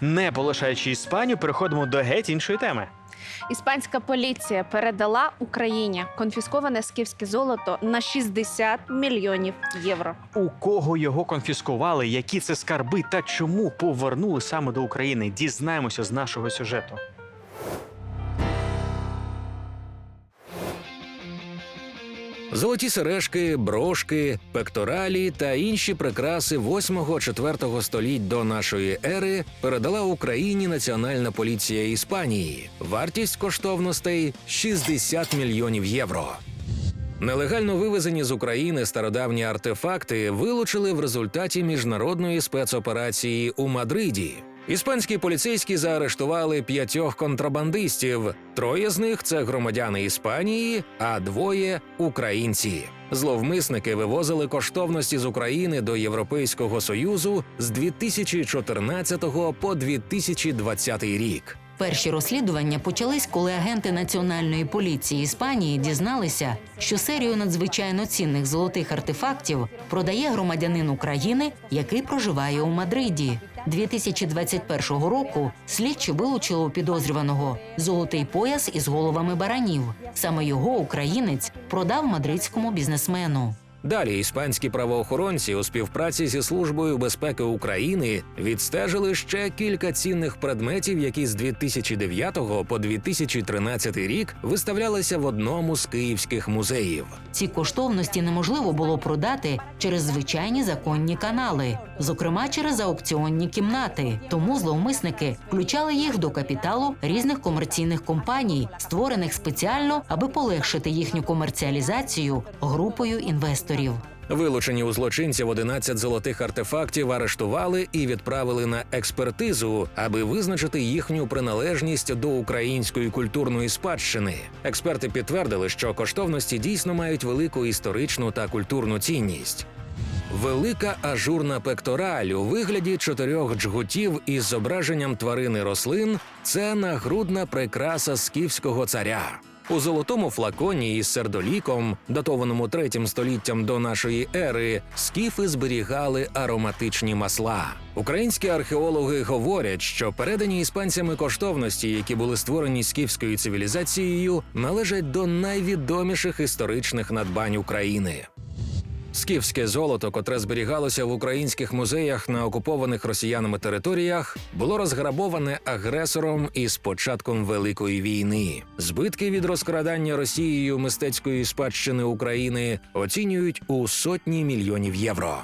Не полишаючи Іспанію, переходимо до геть іншої теми. Іспанська поліція передала Україні конфісковане скіфське золото на 60 мільйонів євро. У кого його конфіскували, які це скарби та чому повернули саме до України? Дізнаємося з нашого сюжету. Золоті сережки, брошки, пекторалі та інші прикраси 8-4 століть до нашої ери передала Україні Національна поліція Іспанії. Вартість коштовностей 60 мільйонів євро. Нелегально вивезені з України стародавні артефакти вилучили в результаті міжнародної спецоперації у Мадриді. Іспанські поліцейські заарештували п'ятьох контрабандистів. Троє з них це громадяни Іспанії, а двоє українці. Зловмисники вивозили коштовності з України до Європейського союзу з 2014 по 2020 рік. Перші розслідування почались, коли агенти Національної поліції Іспанії дізналися, що серію надзвичайно цінних золотих артефактів продає громадянин України, який проживає у Мадриді. 2021 року слідчі вилучили у підозрюваного золотий пояс із головами баранів. Саме його українець продав мадридському бізнесмену. Далі іспанські правоохоронці у співпраці зі службою безпеки України відстежили ще кілька цінних предметів, які з 2009 по 2013 рік виставлялися в одному з київських музеїв. Ці коштовності неможливо було продати через звичайні законні канали, зокрема через аукціонні кімнати. Тому зловмисники включали їх до капіталу різних комерційних компаній, створених спеціально, аби полегшити їхню комерціалізацію групою інвесторів. Вилучені у злочинців 11 золотих артефактів арештували і відправили на експертизу, аби визначити їхню приналежність до української культурної спадщини. Експерти підтвердили, що коштовності дійсно мають велику історичну та культурну цінність. Велика ажурна пектораль у вигляді чотирьох джгутів із зображенням тварини рослин це нагрудна прикраса скіфського царя. У золотому флаконі із сердоліком, датованому третім століттям до нашої ери, скіфи зберігали ароматичні масла. Українські археологи говорять, що передані іспанцями коштовності, які були створені скіфською цивілізацією, належать до найвідоміших історичних надбань України. Скіфське золото, котре зберігалося в українських музеях на окупованих росіянами територіях, було розграбоване агресором із початком Великої війни. Збитки від розкрадання Росією мистецької спадщини України оцінюють у сотні мільйонів євро.